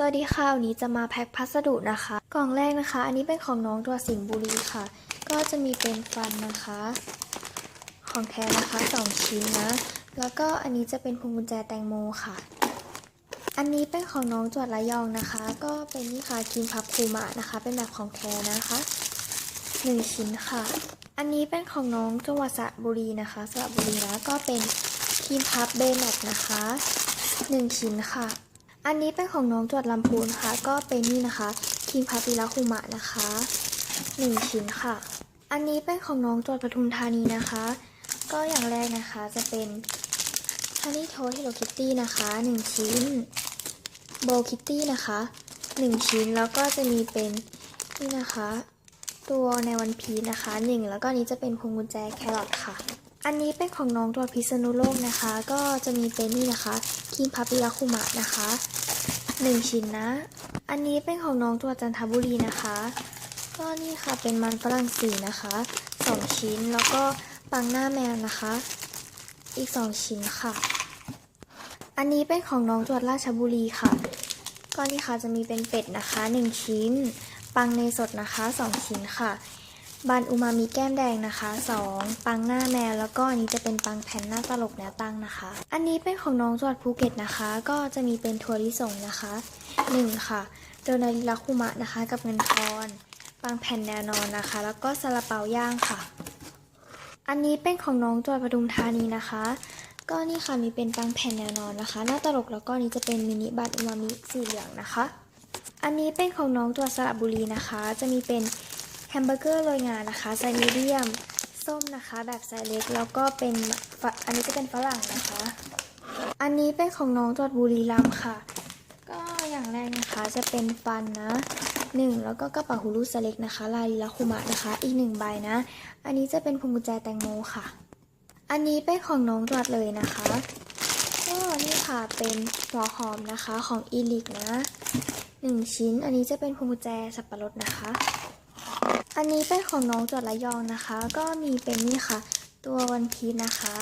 สวัสดีค่ะวันนี้จะมาแพ็คพัสดุนะคะ กล่องแรกนะคะ อันนี้เป็นของน้องตัวสิงห์บุรีค่ะ ก็จะมีเป็นฟันนะคะ ของแท้นะคะสองชิ้นนะ แล้วก็อันนี้จะเป็นพวงกุญแจแตงโมค่ะ อันนี้เป็นของน้องจวดระยองนะคะ ก็เป็นนี่ค่ะครีมพับคูมะนะคะ เป็นแบบของแท้นะคะหนึ่งชิ้นค่ะ อันนี้เป็นของน้องจังหวัดสระบุรีนะคะสระบุรีนะก็เป็นครีมพับเบย์แมทนะคะหนึ่งชิ้นค่ะ อันนี้เป็นของน้องจวดลำพูนค่ะ ก็เป็นนี่นะคะครีมพับปิลาคุมะนะคะหนึ่งชิ้นค่ะ อันนี้เป็นของน้องจวดปทุมธานีนะคะ ก็อย่างแรกนะคะจะเป็นฮันนี่โทส Hello Kitty นะคะหนึ่งชิ้นโบคิตตี้นะคะหนึ่งชิ้นแล้วก็จะมีเป็นนี่นะคะ ตัวในวันพีชนะคะหนึ่งแล้วก็นี้จะเป็นพวงกุญแจแครอทค่ะ อันนี้เป็นของน้องตัวพิษณุโลกนะคะ ก็จะมีเป็นนี่นะคะครีมพับปิลาคุมะนะคะหนึ่งชิ้นนะ อันนี้เป็นของน้องตัวจันทบุรีนะคะ ก็นี่ค่ะเป็นมันฝรั่งสีนะคะสองชิ้นแล้วก็ปังหน้าแมวนะคะ อีกสองชิ้นค่ะ อันนี้เป็นของน้องจวดราชบุรีค่ะ ก็นี่ค่ะจะมีเป็นเป็ดนะคะหนึ่งชิ้น ปังเนสดนะคะสองชิ้นค่ะ บันอูมามิแก้มแดงนะคะสองปังหน้าแมวแล้วก็อันนี้จะเป็นปังแผ่นหน้าตลกแนวตั้งนะคะ อันนี้เป็นของน้องจังหวัดภูเก็ตนะคะ ก็จะมีเป็นถั่วลิสงนะคะหนึ่งค่ะโดนาริลาคุมะนะคะ กับเงินทอน ปังแผ่นแนวนอนนะคะ แล้วก็ซาลาเปาย่างค่ะ อันนี้เป็นของน้องจังหวัดปทุมธานีนะคะ ก็นี่ค่ะมีเป็นปังแผ่นแนวนอนนะคะ หน้าตลกแล้วก็นี้จะเป็นมินิบัตอูมามิสีเหลืองนะคะ อันนี้เป็นของน้องตัวสระบุรีนะคะ จะมีเป็น แฮมเบอร์เกอร์โรยงานะคะไซส์มีเดียม ส้มนะคะแบบไซส์เล็ก แล้วก็เป็นฝอันนี้จะเป็นฝรั่งนะคะ อันนี้เป็นของน้องจวดบุรีรัมค่ะ ก็อย่างแรกนะคะจะเป็นฟันนะหนึ่งแล้วก็กระเป๋าหูรูสเล็กนะคะ ลายลีลาคุมะนะคะ อีกหนึ่งใบนะ อันนี้จะเป็นพวงกุญแจแตงโมค่ะ อันนี้เป็นของน้องจวดเลยนะคะก็นี่ค่ะเป็นหัวหอมนะคะของอีลิกนะหนึ่งชิ้น อันนี้จะเป็นพวงกุญแจสับปะรดนะคะ อันนี้เป็นของน้องจดระยองนะคะ ก็มีเป็นนี่ค่ะ ตัววันพีนะคะ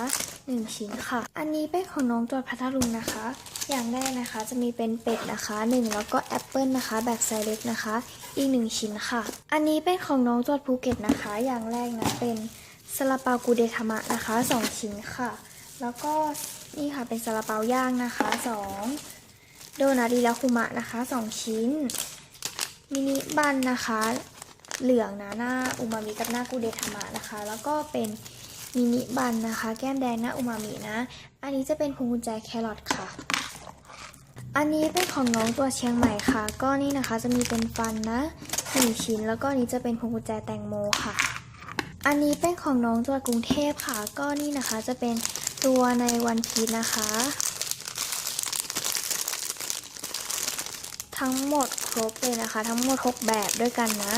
หนึ่งชิ้นค่ะ อันนี้เป็นของน้องจดพัทลุงนะคะ อย่างแรกนะคะจะมีเป็นเป็ดนะคะหนึ่งแล้วก็แอปเปิลนะคะแบบไซส์เล็กนะคะ อีกหนึ่งชิ้นค่ะ อันนี้เป็นของน้องจดภูเก็ตนะคะ อย่างแรกนะเป็นซาลาเปากูเดทามะนะคะสองชิ้นค่ะ แล้วก็นี่ค่ะเป็นซาลาเปาย่างนะคะสองโดนาดีลาคุมะนะคะสองชิ้นมินิบันนะคะ เหลืองนะหน้าอูมามิกับหน้ากูเดทามะนะคะ แล้วก็เป็นมินิบันนะคะ แก้มแดงหน้าอูมามินะ อันนี้จะเป็นพวงกุญแจแครอทค่ะ อันนี้เป็นของน้องตัวเชียงใหม่ค่ะ ก็นี่นะคะจะมีเป็นฟันนะหนึ่งชิ้น แล้วก็นนี้จะเป็นพวงกุญแจแตงโมค่ะ อันนี้เป็นของน้องตัวกรุงเทพค่ะ ก็นี่นะคะจะเป็นตัวในวันพีชนะคะ ทั้งหมดครบเลยนะคะ ทั้งหมด 6 แบบด้วยกันนะ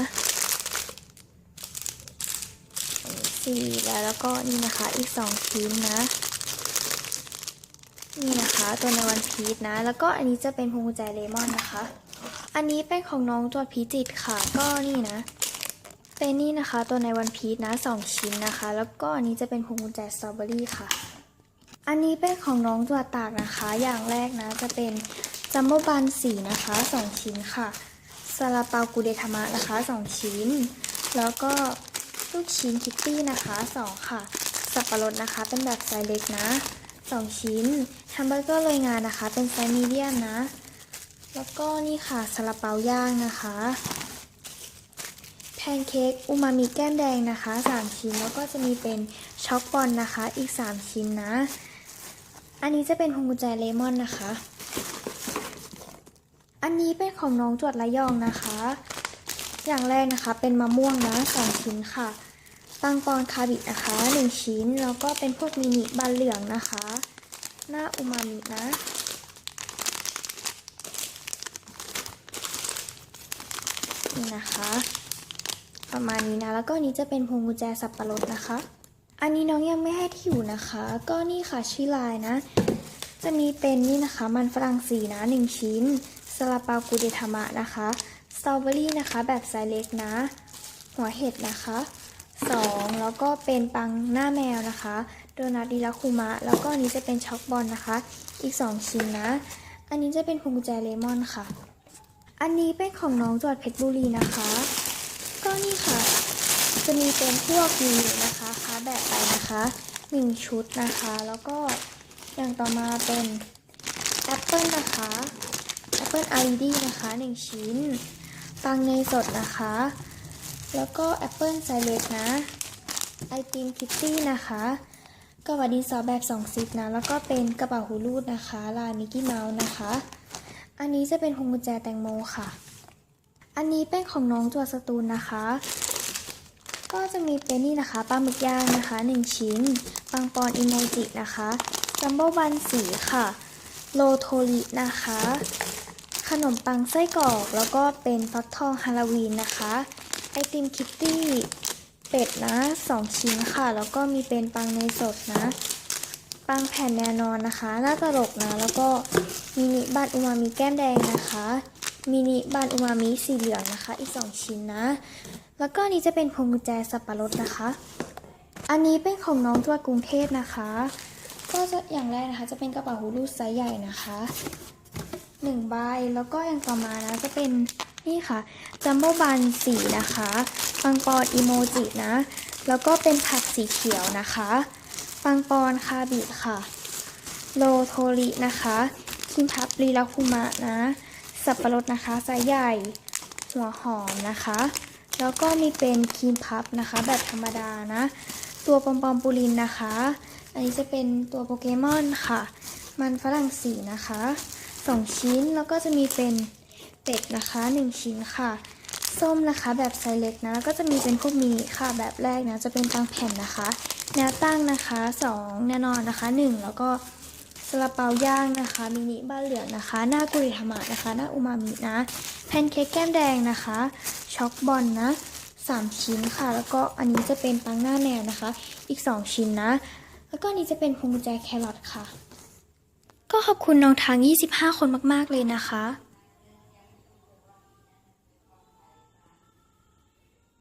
สี่แล้วแล้วก็นี่นะคะอีก2ชิ้นนะนี่นะคะตัวในวันพีชนะ แล้วก็อันนี้จะเป็นพวงกุญแจเลมอนนะคะ อันนี้เป็นของน้องตัวพีจิตค่ะ ก็นี่นะ เป็นนี่นะคะตัวในวันพีชนะสองชิ้นนะคะ แล้วก็อันนี้จะเป็นพวงกุญแจสตรอเบอรี่ค่ะ อันนี้เป็นของน้องตัวตากนะคะ อย่างแรกนะจะเป็นจัมโบ้บันสีนะคะสองชิ้นค่ะซาลาเปากูเดทามะนะคะสองชิ้น แล้วก็ ลูกชิ้นคิตตี้นะคะสองค่ะ สับปะรดนะคะ เป็นแบบไซส์เล็กนะสองชิ้นแฮมเบอร์เกอร์โรยงานนะคะ เป็นไซส์มีเดียมนะ แล้วก็นี่ค่ะซาลาเปาย่างนะคะ แพนเค้กอูมามิแก้มแดงนะคะ 3 ชิ้น แล้วก็จะมีเป็นช็อกบอลนะคะ อีก 3 ชิ้นนะ อันนี้จะเป็นพวงกุญแจเลมอนนะคะ อันนี้เป็นของน้องจวดระยองนะคะ อย่างแรกนะคะเป็นมะม่วงนะสองชิ้นค่ะปังปอนคาบินะคะหนึ่งชิ้น แล้วก็เป็นพวกมินิบานเหลืองนะคะ หน้าอูมามินะนี่นะคะ ประมาณนี้นะ แล้วก็นี้จะเป็นพวงกุญแจสับปะรดนะคะ อันนี้น้องยังไม่ให้ที่อยู่นะคะ ก็นี่ค่ะชื่อลายนะ จะมีเป็นนี่นะคะ มันฝรั่งสีนะหนึ่งชิ้นซาลาเปากูเดทามะนะคะ สตรอเบอรี่นะคะแบบไซส์เล็กนะ หัวเห็ดนะคะสองแล้วก็เป็นปังหน้าแมวนะคะ โดนัทดีลาคุมะ แล้วก็อันนี้จะเป็นช็อกบอลนะคะ อีก 2 ชิ้นนะ อันนี้จะเป็นพวงกุญแจเลมอนค่ะ อันนี้เป็นของน้องจังหวัดเพชรบุรีนะคะ ก็นี่ค่ะ จะมีเป็นพวกมีนะคะค้าแบบไปนะคะหนึ่งชุดนะคะ แล้วก็อย่างต่อมาเป็นแอปเปิลนะคะ ปเปิล LED นะคะหนึ่งชิ้นปังเนสดนะคะ แล้วก็แอปเปิลไซเลสนะ ไอติมคิตตี้นะคะกระบะดินสอแบบ2ซิปนะ แล้วก็เป็นกระเป๋าหูรูดนะคะ ลายมิกกี้เมาส์นะคะ อันนี้จะเป็นพวงกุญแจแตงโมค่ะ อันนี้เป็นของน้องจัวสตูลนะคะ ก็จะมีเป็นนี่นะคะปลาหมึกย่างนะคะ 1 ชิ้น ปังปอนอิโมจินะคะจัมโบ้บันสีค่ะ โลโทรินะคะ ขนมปังไส้กรอกแล้วก็เป็นฟักทองฮาโลวีนนะคะ ไอติมคิตตี้เป็ดนะ 2 ชิ้นค่ะ แล้วก็มีเป็นปังเนสดนะ ปังแผ่นแนวนอนนะคะน้าตลกนะ แล้วก็มินิบันอูมามิแก้มแดงนะคะ มินิบันอูมามิสีเหลืองนะคะ อีก 2 ชิ้นนะ แล้วก็อันนี้จะเป็นพวงกุญแจสับปะรดนะคะ อันนี้เป็นของน้องตัวกรุงเทพนะคะ ก็จะอย่างแรกนะคะ จะเป็นกระเป๋าหูรูดไซส์ใหญ่นะคะ หนึ่งใบ แล้วก็อย่างต่อมานะจะเป็นนี่ค่ะจัมโบ้บันสีนะคะปังปอนอีโมจินะ แล้วก็เป็นผักสีเขียวนะคะปังปอนคาบิค่ะ โลโทรินะคะคิมพับรีลาคุมะนะ สับปะรดนะคะไซส์ใหญ่ หัวหอมนะคะ แล้วก็มีเป็นครีมพับนะคะ แบบธรรมดานะ ตัวปอมปอมปูลินนะคะ อันนี้จะเป็นตัวโปเกมอนค่ะ มันฝรั่งสีนะคะ สองชิ้นแล้วก็จะมีเป็นเป็ดนะคะหนึ่งชิ้นค่ะ ส้มนะคะแบบไซส์เล็กนะแล้วก็จะมีเป็นพวกมีค่ะแบบแรกนะจะเป็นตังแผ่นนะคะ แนวตั้งนะคะสองแน่นอนนะคะหนึ่งแล้วก็ซาลาเปาย่างนะคะมินิบ้านเหลืองนะคะ หน้ากุริธรรมะนะคะ หน้าอูมามินะ แพนเค้กแก้มแดงนะคะ ช็อกบอลนะสามชิ้นค่ะ แล้วก็อันนี้จะเป็นปังหน้าแนวนะคะ อีกสองชิ้นนะ แล้วก็อันนี้จะเป็นพวงกุญแจแครอทค่ะ ก็ขอบคุณน้องทาง25 คนมาก ๆ เลยนะคะ